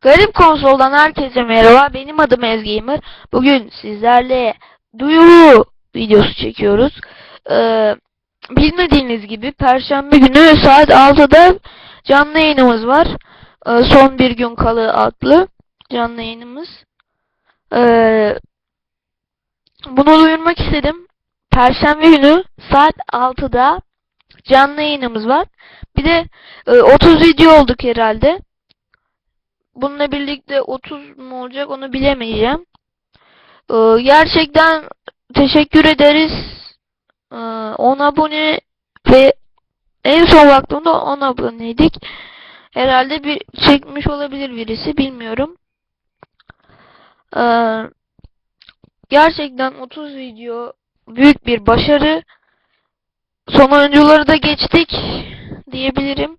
Garip konsoldan herkese merhaba. Benim adım Ezgamer. Bugün sizlerle duyuru videosu çekiyoruz. Ee, bilmediğiniz gibi Perşembe günü saat 6'da canlı yayınımız var. Ee, son bir gün kalı adlı canlı yayınımız. Ee, bunu duyurmak istedim. Perşembe günü saat 6'da canlı yayınımız var. Bir de e, 30 video olduk herhalde. Bununla birlikte 30 mu olacak onu bilemeyeceğim. Ee, gerçekten teşekkür ederiz. Ee, 10 abone ve en son baktığımda 10 aboneydik. Herhalde bir çekmiş olabilir birisi bilmiyorum. Ee, gerçekten 30 video büyük bir başarı. Son oyuncuları da geçtik diyebilirim.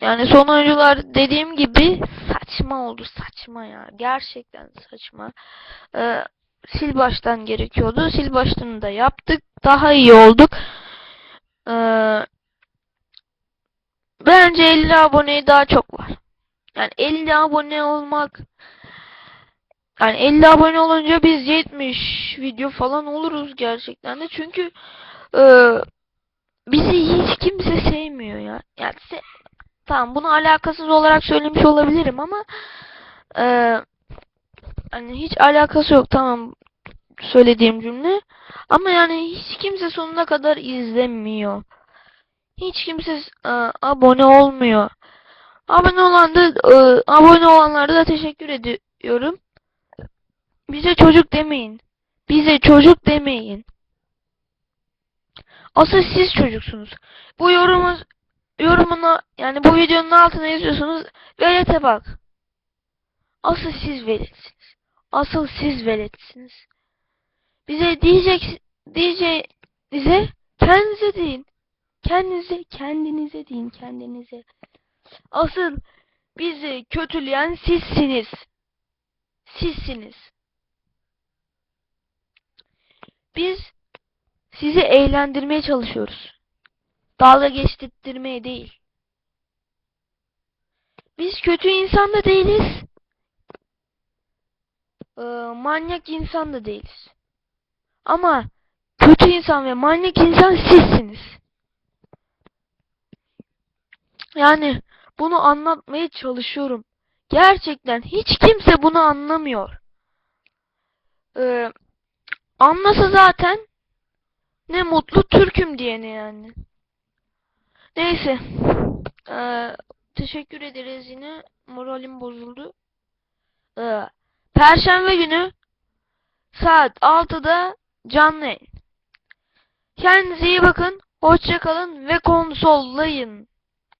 Yani son oyuncular dediğim gibi saçma oldu saçma ya. Gerçekten saçma. Ee, sil baştan gerekiyordu. Sil baştan da yaptık. Daha iyi olduk. Ee, bence 50 aboneye daha çok var. Yani 50 abone olmak yani 50 abone olunca biz 70 video falan oluruz gerçekten de. Çünkü e, bizi hiç kimse sevmiyor ya. Yani se Tamam bunu alakasız olarak söylemiş olabilirim ama eee hani hiç alakası yok tamam söylediğim cümle. Ama yani hiç kimse sonuna kadar izlemiyor. Hiç kimse e, abone olmuyor. Abone olan da e, abone olanlara da teşekkür ediyorum. Bize çocuk demeyin. Bize çocuk demeyin. Asıl siz çocuksunuz. Bu yorumu yorumuna yani bu videonun altına yazıyorsunuz velete bak. Asıl siz veletsiniz. Asıl siz veletsiniz. Bize diyecek diyeceğinize kendinize deyin. Kendinize kendinize deyin kendinize. Asıl bizi kötüleyen sizsiniz. Sizsiniz. Biz sizi eğlendirmeye çalışıyoruz. Dalga geçtirtmeye değil. Biz kötü insan da değiliz. Ee, manyak insan da değiliz. Ama kötü insan ve manyak insan sizsiniz. Yani bunu anlatmaya çalışıyorum. Gerçekten hiç kimse bunu anlamıyor. Ee, anlasa zaten ne mutlu Türk'üm diyene yani. Neyse. Ee, teşekkür ederiz yine. Moralim bozuldu. Ee, Perşembe günü saat 6'da canlı. Kendinize iyi bakın. Hoşça kalın ve konsollayın.